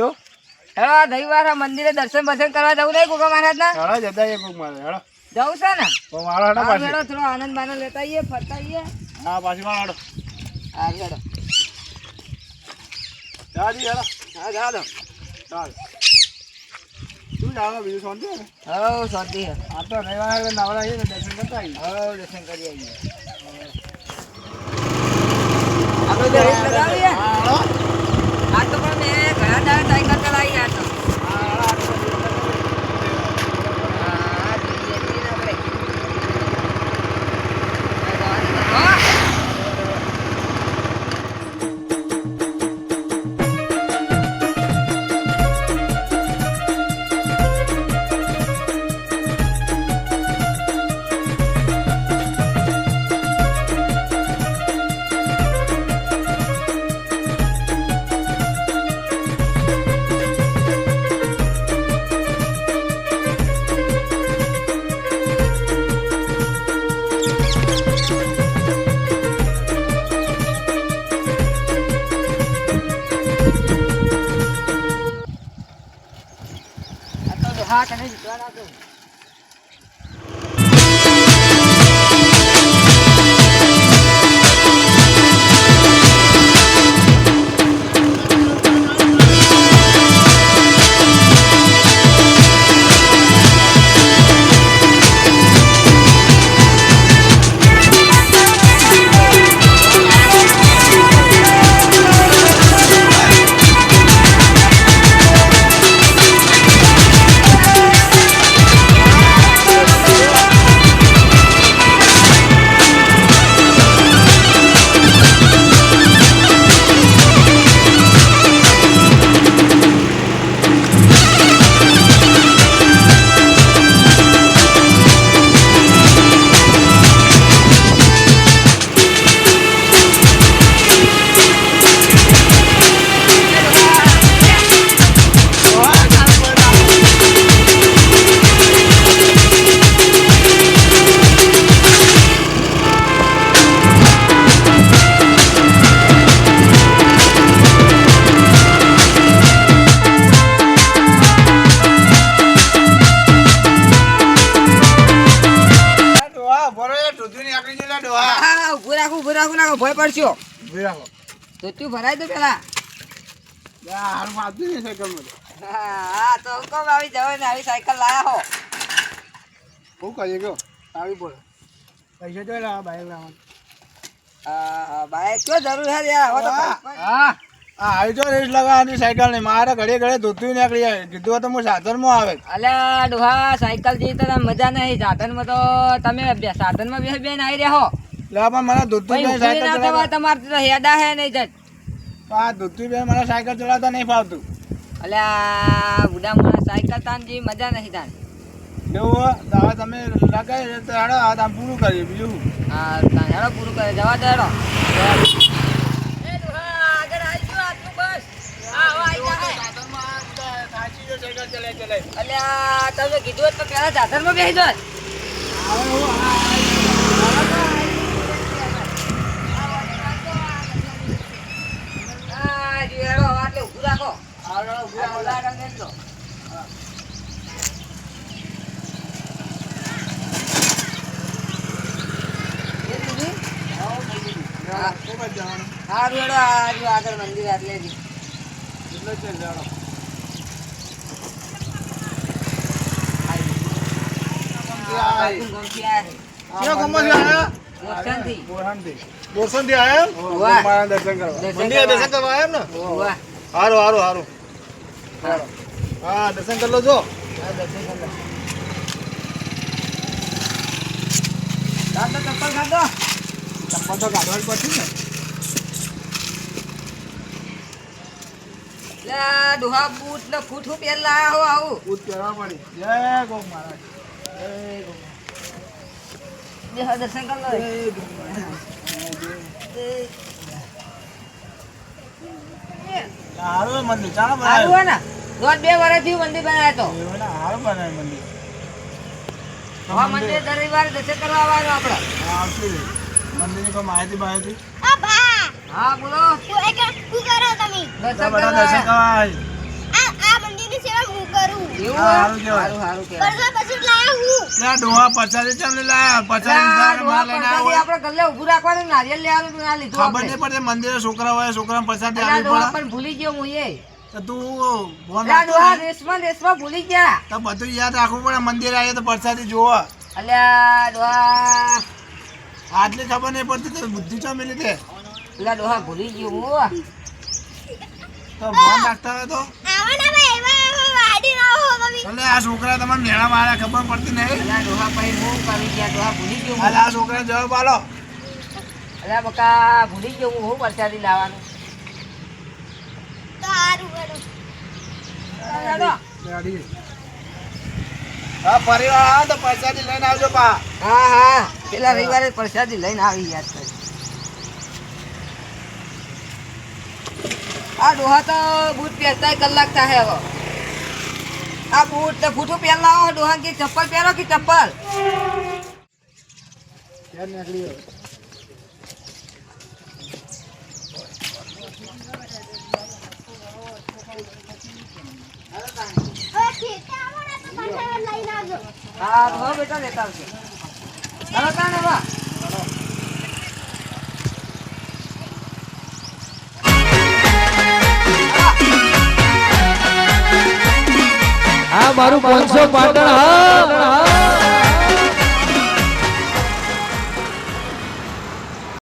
તો. હેલો રવિવારે મંદિરે દર્શન બર્શન કરવા જવું નહીં ગોગા મહારાજના? હેડો જતા એ કોક મારે જવું છે ને? તો મારો હેડો પાછી. હેડો થોડો આનંદ બાનંદ લેતા આવીએ ફરતા આવીએ. હા પાછી મારો હા હા ચાલ. બીજું શાંતિ ને? શાંતિ આ તો રવિવાર નવરા આવીએ દર્શન કરતા આવીએ. હવ દર્શન કરી આવીએ. આપણે હા તને જીતવા નાખો નાખો ભય પડશો. તો તું ભરાય દો પેલા. હા તો કોમ આવી જાવ ને આવી સાયકલ લાયા હો. શું કરીએ કયો? આવી બોલો. પૈસા જોઈ લે, બાઈક લાવવાનું. બાઈક તો જરૂર છે યાર હવે તો હા. આવી જો રેસ લગાવવાની સાયકલ ને મારે ઘડે ઘડે ધોતું નીકળી જાય. કીધું તો હું સાધનમાં આવે. અલ્યા ડોહા સાયકલ જી તો મજા નહીં. સાધનમાં તો તમે સાધન સાધનમાં બે બેન આવી રહ્યા લે પણ મને ધોતું ભાઈ સાયકલ તમારે તો હેડા હે નહીં જત. આ બે મને સાયકલ ચલાવતા નહીં ફાવતું. અલ્યા બુડા મારા સાયકલ તાન જેવી મજા નહીં તાન. એવું હવે તમે લગાવી તો હેડો આ તમે પૂરું કરીએ બીજું? હા તાન હેડો પૂરું કરે જવા દે હેડો. એ ડોહા આગળ આવી ગયો આટલું બસ. હા હવે આવી જા હે. અલ્યા તમે કીધું તો પેલા સાધનમાં બેસી જાત હા જી હેડો આટલે ઊભું રાખો આ ઉલાળા મેલજો. એ દીધી? હા. ખૂબ જ જવાનું. હારું હેડો આ જો આગળ મંદિર આટલે જી. એટલે જ. મારા દર્શન કરવા. હારું હા. દર્શન કરી લો જો દર્શન કરી લો. ચપ્પલ કાઢો. કાઢવા જ પડશે ને. ડોહા બૂટ ને ફૂટ હું પહેરી લાયા આવું. પૂત પહેરવા પડી. જય ગો મહારાજ બે હા, દર્શન કરી લો જય ગો મહારાજ. હારું મંદિર. ચાલો હોય ને? દોઢ બે વર્ષથી મંદિર બનાવ્યો હારું બનાવ્યું મંદિર. મંદિર દરેક વાર દર્શન કરવા આવવાનું આપણે આવશે. મંદિરની કોઈ માહિતી માહિતી હા બોલો. હું કરો તમે? દર્શન કરવા દર્શન. કરવા આ આ મંદિરની સેવા હું કરું. એવું? સારું કે સારું સારું કે પરસો પછી લાયા હું. ના ડોહા પચાસી ચાલે લા ડોહા માલ લઈને હોય. આપણે ગલ્લે ઊભું રાખવાનું નારિયેલ લેવાનું ના લીધું ખબર. નહીં પડતી મંદિરે છોકરા હોય છોકરા અલા, આવી પડે. પણ ભૂલી ગયો હું એ. તો તું ફોન અલા, રાખતો ડોહા ને. રેશમા રેશમા ભૂલી ગયા. તો બધું યાદ રાખવું પડે મંદિરે આવીએ તો પરસાદી જોવો. અલ્યા ડોહા. આટલી ખબર નહીં પડતી તો બુદ્ધિ છો મેલી તે પેલા ડોહા ભૂલી ગયો હું તો ફોન રાખતા હોય તો? એટલે આ છોકરા તમારે મેળા મારા ખબર પડતી નહીં? અલા, ડોહા પછી હું કરી ગયા ડોહા ભૂલી ગયો હું. આ છોકરા જવાબ આલો અલા, બકા ભૂલી ગયો હું હું લાવવાનું સારું કરો અલા, હા પરિવાર આવે તો પ્રસાદી લઈને આવજો પા. હા હા. પેલા રવિવારે પ્રસાદી લઈને આવી યાદ કરી. આ ડોહા તો બૂટ પહેરતા કલાક થાય હવે. આ બૂટ તો પહેરલા આવો ડોહા કે ચપ્પલ પહેરો કે ચપ્પલ? હવે ખેતે આવો ને તો પાછા લઈને આવજો હા તો બેટા લેતા આવશે ચાલો તાણે વા આ મારું પાંચસો પાટણ હા